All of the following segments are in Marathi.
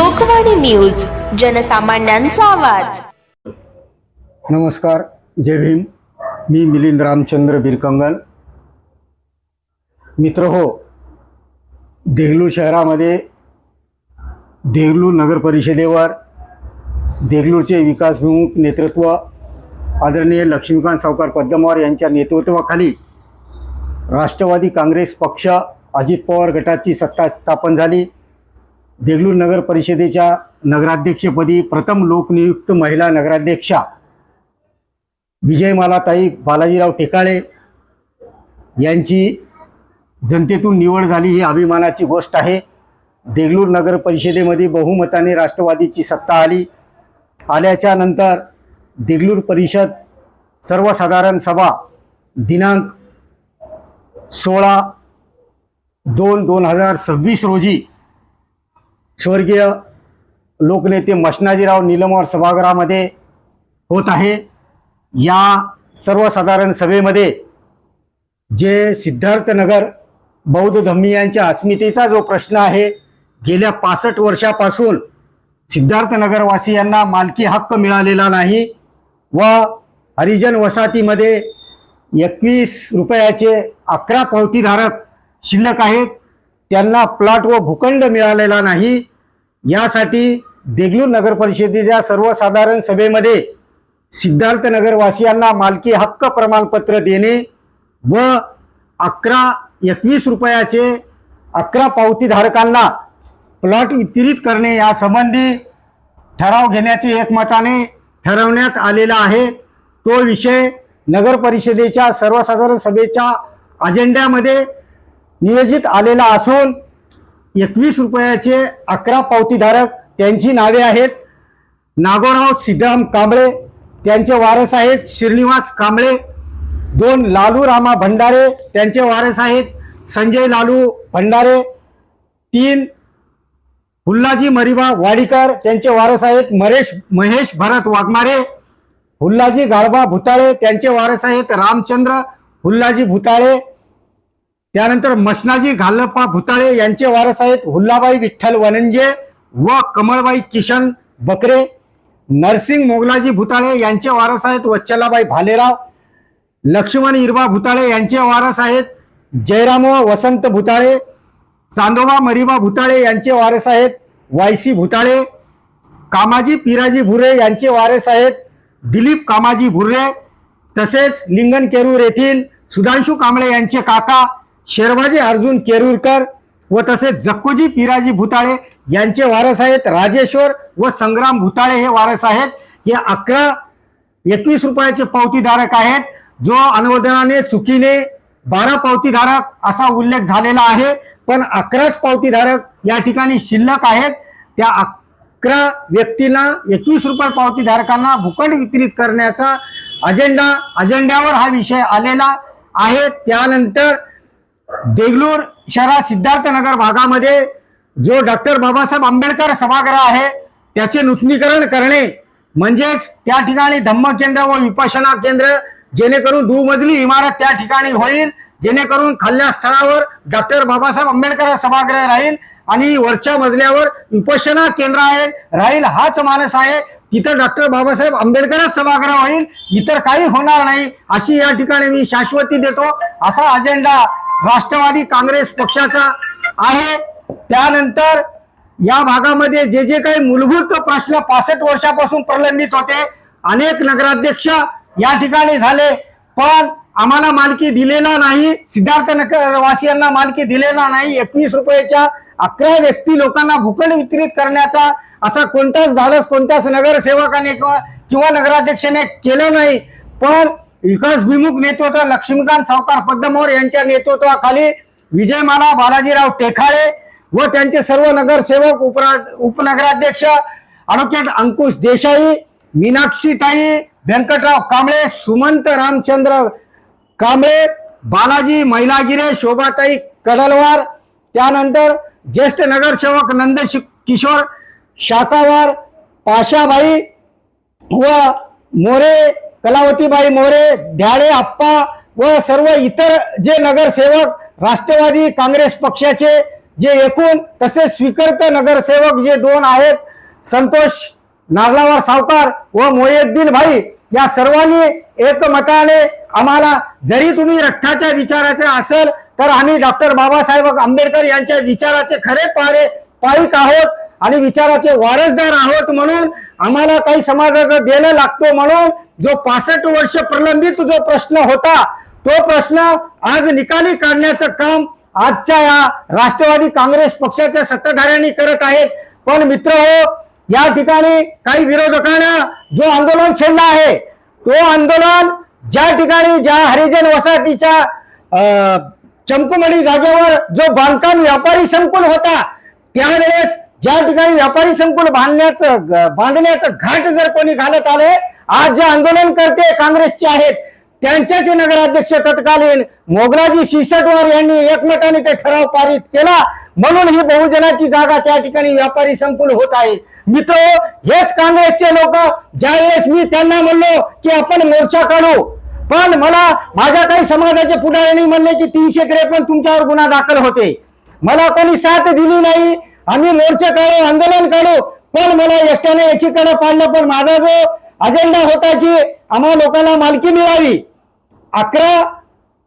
लोकवाणी न्यूज जनसामान्यांचा आवाज. नमस्कार जय भीम. मी मिलिंद रामचंद्र बिरकंगन मित्र हो देगलू शहरामध्ये देगलू नगर परिषदेवर देगलूरचे विकासभिमुख नेतृत्व आदरणीय लक्ष्मीकांत सावकार पद्मवार यांच्या नेतृत्वाखाली राष्ट्रवादी काँग्रेस पक्ष अजित पवार गटाची सत्ता स्थापन झाली. देगलूर नगर परिषदेच्या नगराध्यक्षपदी प्रथम लोकनियुक्त महिला नगराध्यक्षा विजयमालाताई बालाजीराव टेकाळे यांची जनतेतून निवड झाली ही अभिमानाची गोष्ट आहे. देगलूर नगर परिषदेमध्ये बहुमताने राष्ट्रवादीची सत्ता आली. आल्याच्यानंतर देगलूर परिषद सर्वसाधारण सभा दिनांक सोळा दोन दोन हजार सव्वीस रोजी स्वर्गीय लोकनेते मशनाजीराव निलमवार सभागृहामध्ये होत आहे. या सर्वसाधारण सभेमध्ये जे सिद्धार्थनगर बौद्ध धम्मियांच्या अस्मितेचा जो प्रश्न आहे गेल्या पासष्ट वर्षापासून सिद्धार्थनगरवासियांना मालकी हक्क मिळालेला नाही व हरिजन वसाहतीमध्ये एकवीस रुपयाचे अकरा पावतीधारक शिल्लक आहेत. त्यांना प्लॉट व भूखंड मिळालेला नाही. यासाठी देगलूर नगर परिषदेच्या सर्वसाधारण सभेमध्ये सिद्धार्थ नगरवासियांना मालकी हक्क प्रमाणपत्र देणे व अकरा एकवीस रुपयाचे अकरा पावतीधारकांना प्लॉट वितरित करणे यासंबंधी ठराव घेण्याचे एकमताने ठरवण्यात आलेला आहे. तो विषय नगर परिषदेच्या सर्वसाधारण सभेच्या अजेंड्यामध्ये नियोजित आलेला असून एकवीस रुपयाचे अकरा पावतीधारक त्यांची नावे आहेत. नागोराव सिद्धराम कांबळे त्यांचे वारस आहेत श्रीनिवास कांबळे दोन लालू रामा भंडारे त्यांचे वारस आहेत संजय लालू भंडारे तीन हुल्लाजी मरिबा वाडीकर त्यांचे वारस आहेत मरेश महेश भरत वाघमारे हुल्लाजी गारबा भुताळे त्यांचे वारस आहेत रामचंद्र हुल्लाजी भुताळे त्यानंतर मसनाजी घालप्पा भुताळे यांचे वारस आहेत हुल्लाबाई विठ्ठल वनंजे व कमळबाई किशन बकरे. नरसिंग मोगलाजी भुताळे यांचे वारस आहेत वच्छलाबाई भालेराव. लक्ष्मण इरबा भुताळे यांचे वारस आहेत जयराम व वसंत भुताळे. चांदोबा मरिबा भुताळे यांचे वारस आहेत वायसी भुताळे. कामाजी पिराजी भुरे यांचे वारस आहेत दिलीप कामाजी भुरे. तसेच लिंगन केरूर येथील सुधांशू कांबळे यांचे काका. शेरबाजी अर्जुन केरूरकर व तसेच जक्कोजी पिराजी भुताळे यांचे वारस आहेत. राजेश्वर व संग्राम भुताळे हे वारस आहेत. हे अकरा एकवीस रुपयाचे पावतीधारक आहेत. जो अनुमोदनाने चुकीने बारा पावतीधारक असा उल्लेख झालेला आहे. पण अकराच पावतीधारक या ठिकाणी शिल्लक आहेत. त्या अकरा व्यक्तींना एकवीस रुपये पावतीधारकांना भूखंड वितरित करण्याचा अजेंडा अजेंड्यावर हा विषय आलेला आहे. त्यानंतर देगलूर शहरात सिद्धार्थनगर भागामध्ये जो डॉक्टर बाबासाहेब आंबेडकर सभागृह आहे त्याचे नूतनीकरण करणे म्हणजेच त्या ठिकाणी धम्म केंद्र व विपासना केंद्र जेणेकरून दुमजली इमारत त्या ठिकाणी होईल जेणेकरून खाल्ल्या स्थळावर डॉक्टर बाबासाहेब आंबेडकर सभागृह राहील आणि वरच्या मजल्यावर उपासना केंद्र आहे राहील हाच मानस आहे तिथं डॉक्टर बाबासाहेब आंबेडकरच सभागृह होईल इतर काही होणार नाही अशी या ठिकाणी मी शाश्वती देतो असा अजेंडा राष्ट्रवादी काँग्रेस पक्षाचा आहे. त्यानंतर या भागामध्ये जे जे काही मूलभूत प्रश्न पासष्ट वर्षापासून प्रलंबित होते अनेक नगराध्यक्ष या ठिकाणी झाले पण आम्हाला मालकी दिलेला नाही. सिद्धार्थ नगर वासियांना मालकी दिलेला नाही. एकवीस रुपयाच्या अकरा व्यक्ती लोकांना भूखंड वितरित करण्याचा असा कोणताच धाडस कोणत्याच नगरसेवकाने किंवा किंवा नगराध्यक्षाने केलं नाही. पण विकासभिमुख नेतृत्व लक्ष्मीकांत सावकार पद्मोर यांच्या नेतृत्वाखाली विजयमाला बालाजीराव टेखाळे व त्यांचे सर्व नगरसेवक उपरा उपनगराध्यक्ष ॲडव्होकेट अंकुश देसाई मीनाक्षीताई व्यंकटराव कांबळे सुमंत रामचंद्र कांबळे बालाजी महिलागिरे शोभाताई कडलवार त्यानंतर ज्येष्ठ नगरसेवक नंद किशोर शाकावार पाशाबाई व मोरे कलावतीबाई मोरे ध्याडे आप्पा व सर्व इतर जे नगरसेवक राष्ट्रवादी काँग्रेस पक्षाचे जे एकूण तसेच स्वीकृत नगरसेवक जे दोन आहेत संतोष नागलावार सावकार व मोहिद्दीन भाई या सर्वांनी एकमताने आम्हाला जरी तुम्ही रक्ताच्या विचाराचे असेल तर आम्ही डॉक्टर बाबासाहेब आंबेडकर यांच्या विचाराचे खरे पारे पाईक आहोत आणि विचाराचे वारसदार आहोत म्हणून आम्हाला काही समाजाचं देणं लागतो म्हणून जो पासष्ट वर्ष प्रलंबित जो प्रश्न होता तो प्रश्न आज निकाली काढण्याचं काम आजच्या या राष्ट्रवादी काँग्रेस पक्षाच्या सत्ताधाऱ्यांनी करत आहेत. पण मित्र हो या ठिकाणी काही विरोधकांना जो आंदोलन छेडला आहे तो आंदोलन ज्या ठिकाणी ज्या हरिजन वसाहतीच्या अं, चमकुमणी जागेवर जो बांधकाम व्यापारी संकुल होता त्यावेळेस ज्या ठिकाणी व्यापारी संकुल बांधण्याचं बांधण्याचं घाट जर कोणी घालत आले आज जे आंदोलन करते काँग्रेसचे आहेत त्यांच्याच नगराध्यक्ष तत्कालीन मोगराजी शिरसटवार यांनी एकमेकांनी ते ठराव पारित केला. म्हणून ही बहुजनाची जागा त्या ठिकाणी व्यापारी संकुल होत आहे. मित्र हेच काँग्रेसचे लोक ज्यावेळेस मी त्यांना म्हणलो की आपण मोर्चा काढू. पण मला माझ्या काही समाजाचे पुढाऱ्यांनी म्हणले की तीनशे त्रेपन्न तुमच्यावर गुन्हा दाखल होते. मला कोणी साथ दिली नाही. आम्ही मोर्चा काढू आंदोलन काढू पण मला एकट्याने एकीकडे पाडलं पण माझा जो अजेंडा होता की आम्हा लोकांना मालकी मिळावी अकरा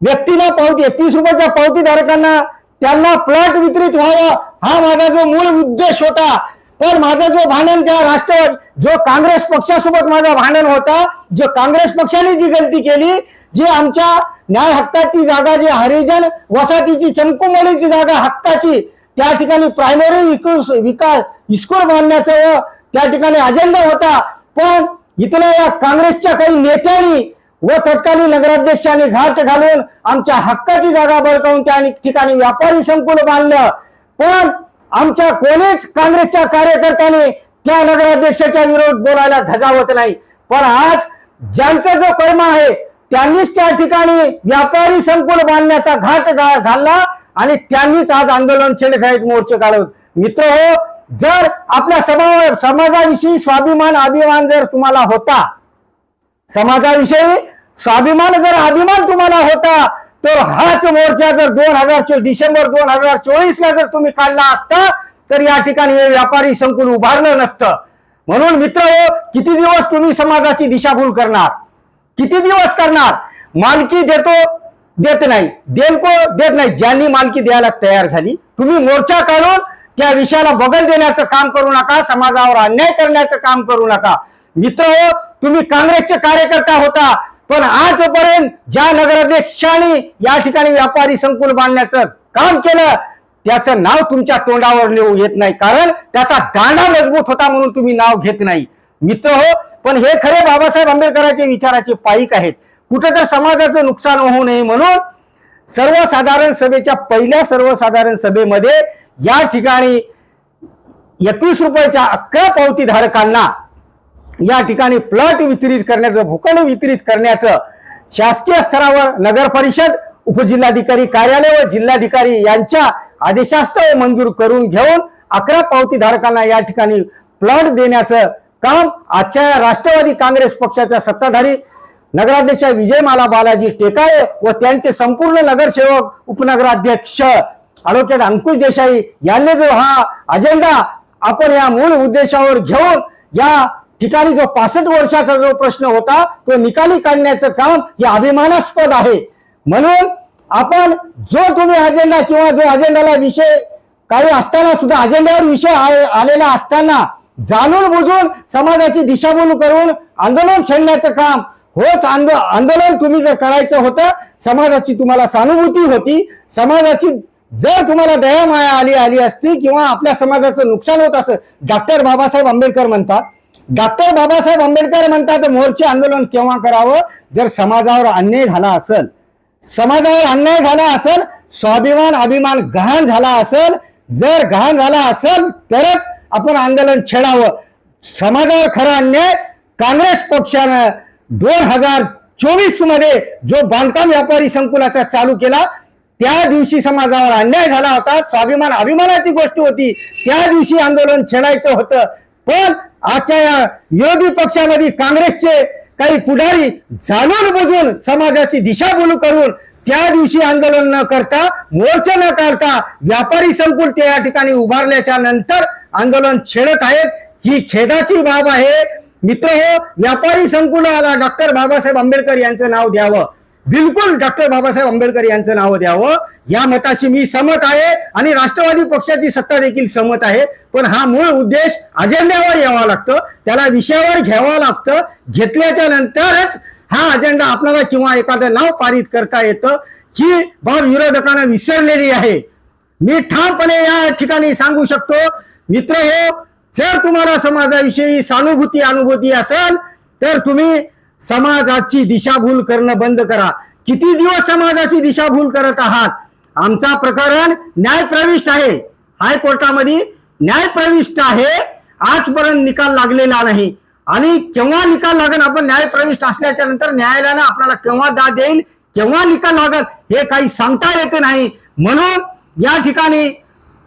व्यक्तीला पावती तीस रुपयाच्या पावती धारकांना त्यांना प्लॉट वितरित व्हावा हा माझा जो मूळ उद्देश होता. पण माझा जो भांडण त्या राष्ट्रवादी जो काँग्रेस पक्षासोबत माझा भांडण होता जो काँग्रेस पक्षाने जी गलती केली जी आमच्या न्याय हक्काची जागा जी हरिजन वसाहतीची चमकुमलीची जागा हक्काची त्या ठिकाणी प्रायमरी विकास स्कूल बांधण्याचा व त्या ठिकाणी अजेंडा होता. पण इथल्या या काँग्रेसच्या काही नेत्यांनी व तत्कालीन नगराध्यक्षांनी घाट घालून आमच्या हक्काची जागा बळकावून त्या ठिकाणी व्यापारी संकुल बांधलं. पण आमच्या कोणीच काँग्रेसच्या कार्यकर्त्यांनी त्या नगराध्यक्षाच्या विरोध बोलायला धजावत नाही. पण आज ज्यांचा जो कर्म आहे त्यांनीच त्या ठिकाणी व्यापारी संकुल बांधण्याचा घाट घा- घालला. आणि त्यांनीच आज आंदोलन छेडखाईत मोर्चे काढत मित्र हो जर आपल्या समाज समाजाविषयी स्वाभिमान अभिमान जर तुम्हाला होता समाजाविषयी स्वाभिमान जर अभिमान तुम्हाला होता तर हाच मोर्चा जर दोन हजार डिसेंबर दोन हजार चोवीस ला जर तुम्ही काढला असता तर या ठिकाणी हे व्यापारी संकुल उभारलं नसतं. म्हणून मित्र हो किती दिवस तुम्ही समाजाची दिशाभूल करणार? किती दिवस करणार? मालकी देतो देत नाही. देणको देत नाही. ज्यांनी मालकी द्यायला तयार झाली तुम्ही मोर्चा काढून त्या विषयाला बगल देण्याचं काम करू नका समाजावर अन्याय करण्याचं काम करू नका. मित्र हो तुम्ही काँग्रेसचे कार्यकर्ता होता पण आजपर्यंत ज्या नगराध्यक्षांनी या ठिकाणी व्यापारी संकुल बांधण्याचं काम केलं त्याचं नाव तुमच्या तोंडावर लिहू येत नाही. कारण त्याचा दांडा मजबूत होता म्हणून तुम्ही नाव घेत नाही. मित्र हो पण हे खरे बाबासाहेब आंबेडकरांचे विचाराचे पाईक आहेत. कुठं तर समाजाचं नुकसान होऊ नये म्हणून सर्वसाधारण सभेच्या पहिल्या सर्वसाधारण सभेमध्ये या ठिकाणी एकवीस रुपयाच्या अकरा पावती धारकांना या ठिकाणी प्लॉट वितरित करण्याचं भूखंड वितरित करण्याचं शासकीय स्तरावर नगर परिषद उपजिल्हाधिकारी कार्यालय व जिल्हाधिकारी यांच्या आदेशास्तव मंजूर करून घेऊन अकरा पावती धारकांना या ठिकाणी प्लॉट देण्याचं काम आजच्या राष्ट्रवादी काँग्रेस पक्षाच्या सत्ताधारी नगराध्यक्ष विजयमाला बालाजी टेकाळे व त्यांचे संपूर्ण नगरसेवक उपनगराध्यक्ष ॲडव्होकेट अंकुश देसाई यांनी जो हा अजेंडा आपण या मूळ उद्देशावर घेऊन या ठिकाणी जो पासष्ट वर्षाचा जो प्रश्न होता तो निकाली काढण्याचं काम हे अभिमानास्पद आहे. म्हणून आपण जो तुम्ही अजेंडा किंवा जो अजेंडाला विषय काही असताना सुद्धा अजेंड्यावर विषय आलेला असताना जाणून बुजून समाजाची दिशाभूल करून आंदोलन छेडण्याचं काम होच आंदो आंदोलन तुम्ही जर करायचं होतं समाजाची तुम्हाला सहानुभूती होती समाजाची जर तुम्हाला दया माया आली आली असती किंवा आपल्या समाजाचं नुकसान होत असं डॉक्टर बाबासाहेब आंबेडकर म्हणतात. डॉक्टर बाबासाहेब आंबेडकर म्हणतात मोर्चे आंदोलन केव्हा करावं? जर समाजावर अन्याय झाला असेल समाजावर अन्याय झाला असेल स्वाभिमान अभिमान गहाण झाला असेल जर गहाण झाला असेल तरच आपण आंदोलन छेडावं. समाजावर खरा अन्याय काँग्रेस पक्षानं दोन हजार चोवीसमध्ये जो बांधकाम व्यापारी संकुलाचा चालू केला त्या दिवशी समाजावर अन्याय झाला होता. स्वाभिमान अभिमानाची गोष्ट होती. त्या दिवशी आंदोलन छेडायचं होतं. पण आजच्या या विरोधी पक्षामध्ये काँग्रेसचे काही पुढारी जाणून बुजून समाजाची दिशाभूल करून त्या दिवशी आंदोलन न करता मोर्चा न काढता व्यापारी संकुल ते या ठिकाणी उभारल्याच्या नंतर आंदोलन छेडत आहेत. ही खेदाची बाब आहे. मित्र हो व्यापारी संकुलाला डॉक्टर बाबासाहेब आंबेडकर यांचं नाव द्यावं. बिलकुल डॉक्टर बाबासाहेब आंबेडकर यांचं नाव द्यावं. या मताशी मी सहमत आहे आणि राष्ट्रवादी पक्षाची सत्ता देखील सहमत आहे. पण हा मूळ उद्देश अजेंड्यावर यावा लागतं. त्याला विषयावर घ्यावं लागतं. घेतल्याच्या नंतरच हा अजेंडा आपल्याला किंवा एखादं नाव पारित करता येतं ही बाब विरोधकांना विसरलेली आहे. मी ठामपणे या ठिकाणी सांगू शकतो. मित्र हो जर तुम्हाला समाजाविषयी सानुभूती अनुभूती असेल तर तुम्ही समाजाची दिशाभूल करणं बंद करा. किती दिवस समाजाची दिशाभूल करत आहात? आमचा प्रकरण न्याय प्रविष्ट आहे. हायकोर्टामध्ये न्याय प्रविष्ट आहे. आजपर्यंत निकाल लागलेला नाही. आणि केव्हा निकाल लागेल आपण न्याय प्रविष्ट असल्याच्या नंतर न्यायालयानं आपल्याला केव्हा दाद देईल केव्हा निकाल लागत हे काही सांगता येत नाही. म्हणून या ठिकाणी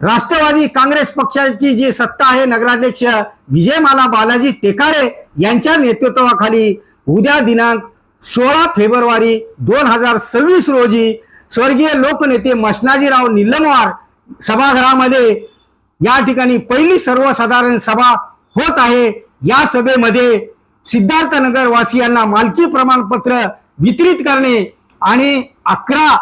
राष्ट्रवादी काँग्रेस पक्षाची जी सत्ता आहे नगराध्यक्ष विजयमाला बालाजी टेकाळे यांच्या नेतृत्वाखाली उद्या दिनांक सोळा फेब्रुवारी दोन हजार सव्वीस रोजी स्वर्गीय लोकनेते मशनाजीराव निलमवार सभागृहामध्ये या ठिकाणी पहिली सर्वसाधारण सभा होत आहे. या सभेमध्ये सिद्धार्थनगर वासियांना मालकी प्रमाणपत्र वितरित करणे आणि अकरा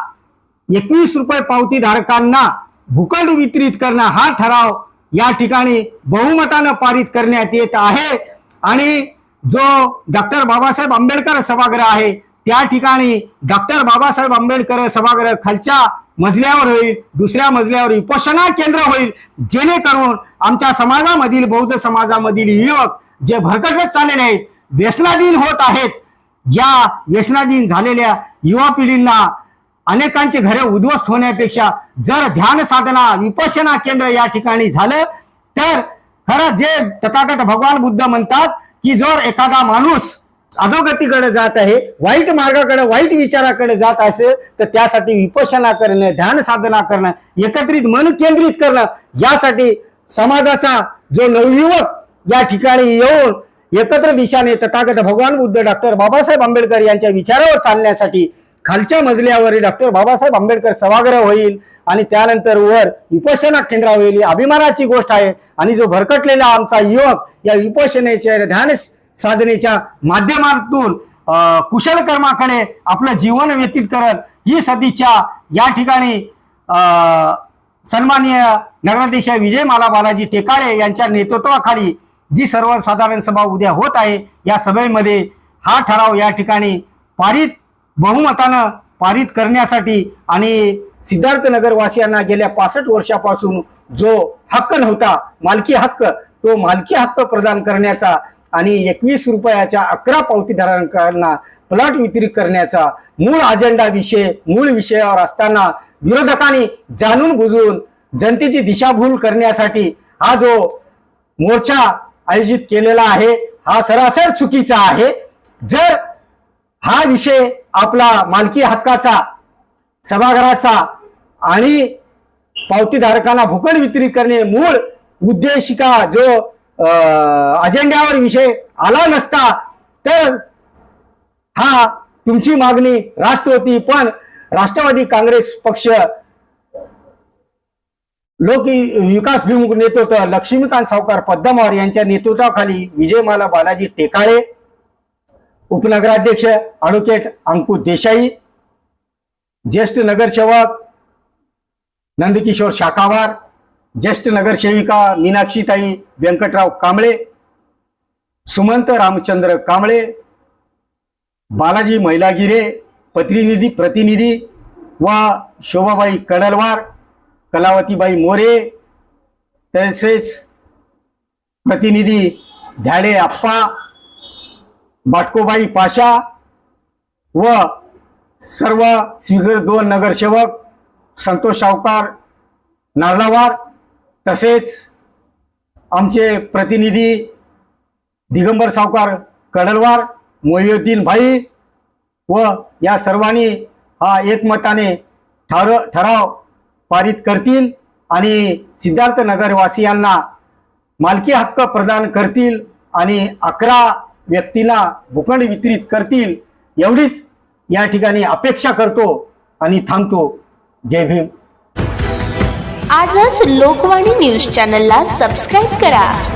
एकवीस रुपये पावती धारकांना भूखंड वितरित करणं हा ठराव या ठिकाणी बहुमतानं पारित करण्यात येत आहे. आणि जो डॉक्टर बाबासाहेब आंबेडकर सभागृह आहे त्या ठिकाणी डॉक्टर बाबासाहेब आंबेडकर सभागृह खालच्या मजल्यावर होईल दुसऱ्या मजल्यावर उपोषणा केंद्र होईल जेणेकरून आमच्या समाजामधील बौद्ध समाजामधील युवक जे भरकटत चाललेले आहेत व्यसनाधीन होत आहेत या व्यसनाधीन झालेल्या युवा पिढींना अनेकांची घरे उद्ध्वस्त होण्यापेक्षा जर ध्यान साधना विपशना केंद्र या ठिकाणी झालं तर खरं जे तथागत भगवान बुद्ध म्हणतात की जर एखादा माणूस अधोगतीकडे जात आहे वाईट मार्गाकडे वाईट विचाराकडे जात असेल तर त्यासाठी विपशना करणं ध्यान साधना करणं एकत्रित मन केंद्रित करणं यासाठी समाजाचा जो नवयुवक या ठिकाणी येऊन एकत्र दिशाने तथागत भगवान बुद्ध डॉक्टर बाबासाहेब आंबेडकर यांच्या विचारावर चालण्यासाठी खालच्या मजल्यावर डॉक्टर बाबासाहेब आंबेडकर सभागृह होईल आणि त्यानंतर वर विपशना केंद्र होईल ही अभिमानाची गोष्ट आहे. आणि जो भरकटलेला आमचा युवक या उपोषणेच्या ध्यान साधनेच्या माध्यमातून कुशल कर्माकडे आपलं जीवन व्यतीत करत ही सदिच्छा या ठिकाणी सन्माननीय नगराध्यक्ष विजयमाला बालाजी टेकाळे यांच्या नेतृत्वाखाली जी सर्वसाधारण सभा उद्या होत आहे या सभेमध्ये हा ठराव या ठिकाणी पारित बहुमतानं पारित करण्यासाठी आणि सिद्धार्थनगरवासियांना गेल्या पासष्ट वर्षापासून जो हक्क नव्हता मालकी हक्क तो मालकी हक्क प्रदान करण्याचा आणि एकवीस रुपयाच्या अकरा पावतीधारकांना प्लॉट वितरित करण्याचा मूळ अजेंडा विषय मूळ विषयावर असताना विरोधकांनी जाणून बुजून जनतेची दिशाभूल करण्यासाठी हा जो मोर्चा आयोजित केलेला आहे हा सरासर चुकीचा आहे. जर हा विषय आपला मालकी हक्काचा सभागृहाचा आणि पावतीधारकांना भूखंड वितरित करणे मूळ उद्देशिका जो अं, अजेंड्यावर विषय आला नसता तर हा तुमची मागणी रास्त होती. पण राष्ट्रवादी काँग्रेस पक्ष लोक विकास भिमुख नेतृत्व लक्ष्मीकांत सावकार पद्मवार यांच्या नेतृत्वाखाली विजयमाला बालाजी टेकाळे उपनगराध्यक्ष ॲडव्होकेट अंकुश देसाई ज्येष्ठ नगरसेवक नंदकिशोर शाखावार ज्येष्ठ नगरसेविका मीनाक्षीताई व्यंकटराव कांबळे सुमंत रामचंद्र कांबळे बालाजी मैलागिरे प्रतिनिधी प्रतिनिधी व शोभाबाई कडलवार कलावतीबाई मोरे तसेच प्रतिनिधी ध्याडे आप्पा बाटकोबाई पाशा व सर्व स्वीगर दोन नगरसेवक संतोष सावकार नारळावार तसेच आमचे प्रतिनिधी दिगंबर सावकार कडलवार मोहिउद्दीन भाई व या सर्वांनी हा एकमताने ठर ठराव पारित करतील आणि सिद्धार्थ नगरवासियांना मालकी हक्क प्रदान करतील आणि अकरा व्यक्तीला भूखंड वितरित करतील एवढीच या ठिकाणी अपेक्षा करतो आणि थांबतो. जय भीम. आजच लोकवाणी न्यूज चॅनलला सबस्क्राईब करा.